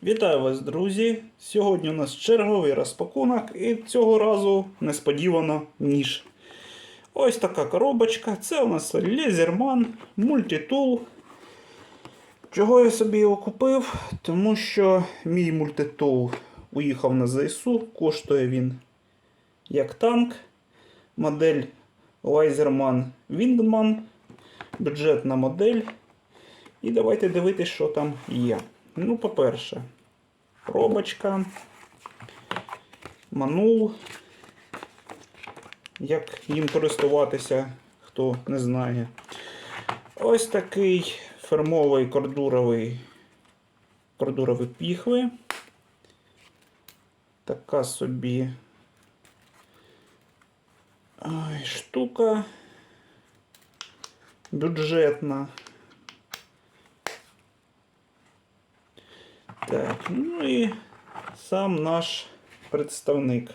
Вітаю вас, друзі! Сьогодні у нас черговий розпакунок і цього разу несподівано ніж. Ось така коробочка. Це у нас Laserman Multitool. Чого я собі його купив? Тому що мій мультитул уїхав на ЗСУ, коштує він як танк. Модель Laserman Wingman. Бюджетна модель. І давайте дивитися, що там є. Ну, по-перше, пробочка, манул. Як їм користуватися, хто не знає. Ось такий фермовий кордуровий кордуровий піхви. Така собі ай, штука бюджетна. Так, ну і сам наш представник.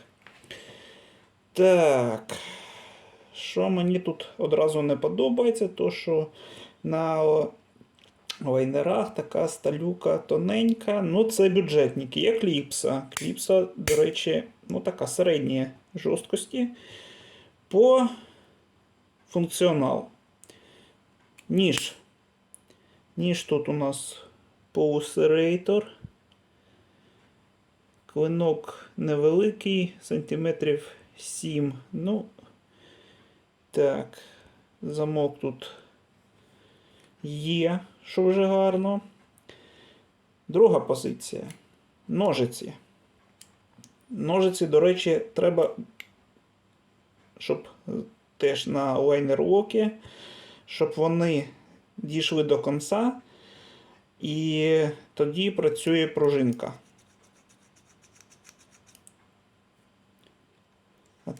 Так. Що мені тут одразу не подобається, то що на лайнерах така сталюка тоненька. Ну, це бюджетники. Є кліпса. Кліпса, до речі, ну така середньої жорсткості. По функціонал. Ніж. Ніж тут у нас Pulserator. Клинок невеликий, сантиметрів 7. Ну, так, замок тут є, що вже гарно. Друга позиція. Ножиці. Ножиці, до речі, треба, щоб теж на лайнер-локі, щоб вони дійшли до кінця. І тоді працює пружинка.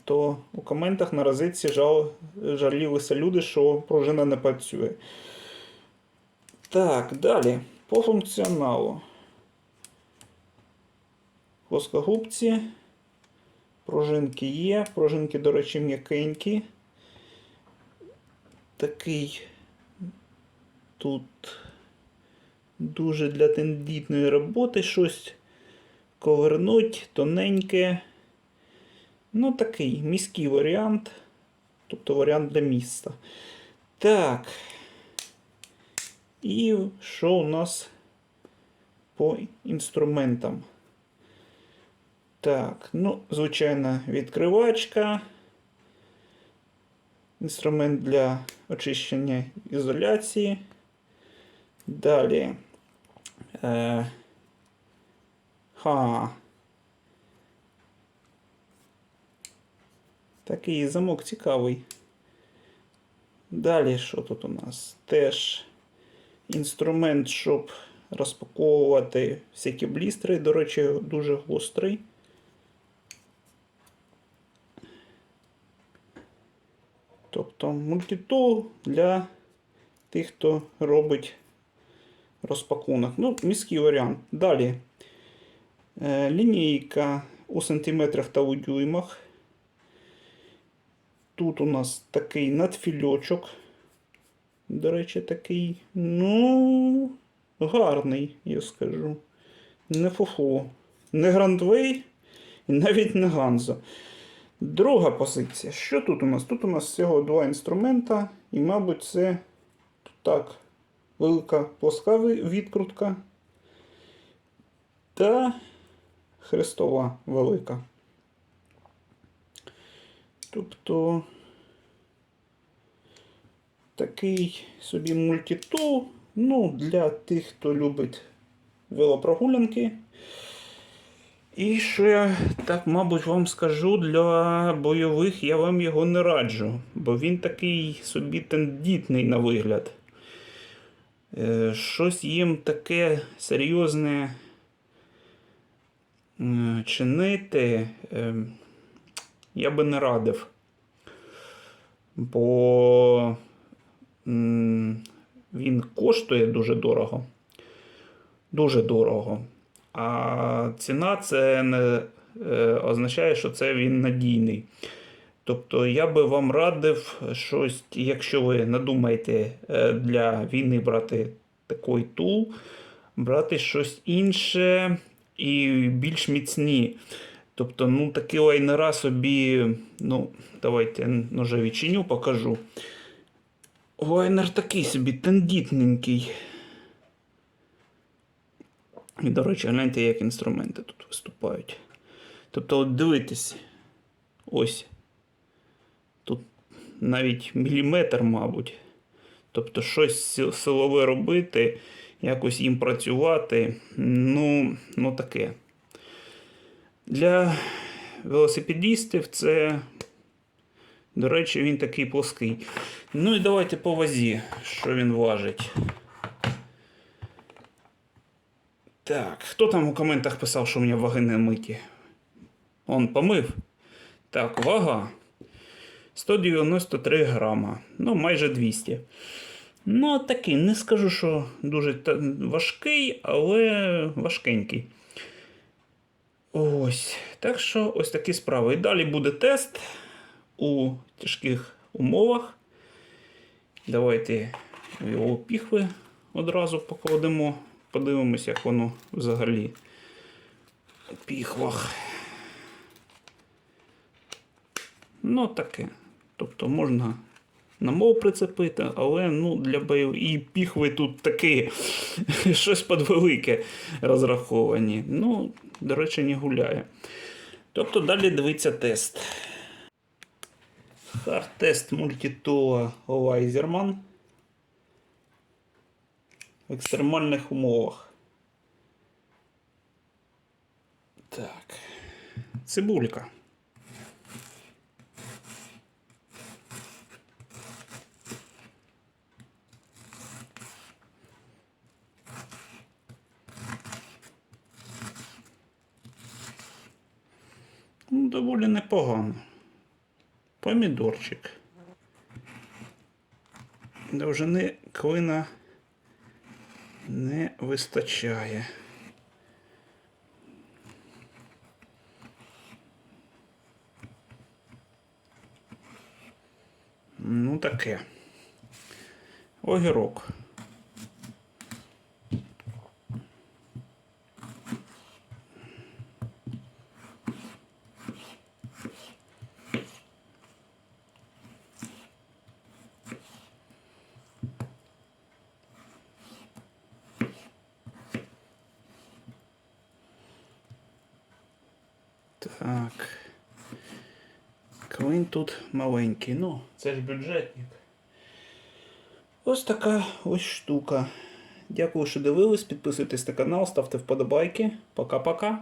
То у коментах на розетці жал, жалілися люди, що пружина не працює. Так, далі. По функціоналу. Плоскогубці. Пружинки є. Пружинки, до речі, м'якенькі. Такий тут дуже для тендітної роботи щось ковернуть, тоненьке. Ну, такий міський варіант. Тобто варіант для міста. Так. І що у нас по інструментам? Так, ну, звичайно, відкривачка. Інструмент для очищення ізоляції. Далі. Е, ха. Такий замок цікавий. Далі що тут у нас? Теж інструмент, щоб розпаковувати всякі блістери. До речі, дуже гострий. Тобто мультитул для тих, хто робить розпакунок. Ну, міський варіант. Далі. Е, лінійка у сантиметрах та у дюймах. Тут у нас такий надфільочок. До речі, такий, ну, гарний, я скажу. Не фуфу. Не грандвей і навіть не ганзо. Друга позиція. Що тут у нас? Тут у нас всього два інструмента, і, мабуть, це так, велика плоска відкрутка та хрестова велика. Тобто такий собі мультитул, ну, для тих, хто любить велопрогулянки. І я так, мабуть, вам скажу, для бойових я вам його не раджу, бо він такий собі тендітний на вигляд. Е, Щось їм таке серйозне чинити е, я би не радив. Бо він коштує дуже дорого. Дуже дорого. А ціна це не е, означає, що це він надійний. Тобто я би вам радив щось, якщо ви надумаєте е, для війни брати такий тул, брати щось інше і більш міцні. Тобто, ну, такі лайнера собі, ну, давайте ноже відчиню, покажу. Лайнер такий собі тендітненький. І, до речі, гляньте, як інструменти тут виступають. Тобто, от дивитесь, ось. Тут навіть міліметр, мабуть. Тобто, щось силове робити, якось їм працювати. Ну, ну таке. Для велосипедістів це, до речі, він такий плоский. Ну і давайте по вазі, що він важить. Так, хто там у коментах писав, що у мене ваги не миті? Он помив. Так, вага. 193 грама. Ну, майже 200. Ну, такий, не скажу, що дуже важкий, але важкенький. Ось. Так що ось такі справи. І далі буде тест у тяжких умовах. Давайте його піхви одразу покладемо. Подивимось, як воно взагалі у піхвах. Ну, таке. Тобто можна на мов прицепити, але ну, для бойов і піхви тут такі щось подвелике розраховані. Ну, до речі, не гуляє. Тобто далі дивиться тест. Хард-тест мультитула Лайзерман в екстремальних умовах. Так. Цибулька. Ну, доволі непогано. Помідорчик. Довжини клина не вистачає. Ну, таке. Огірок. Так. Клин тут маленький. Ну, це ж бюджетник. Ось така ось штука. Дякую, що дивились. Підписуйтесь на канал, ставте вподобайки. Пока-пока.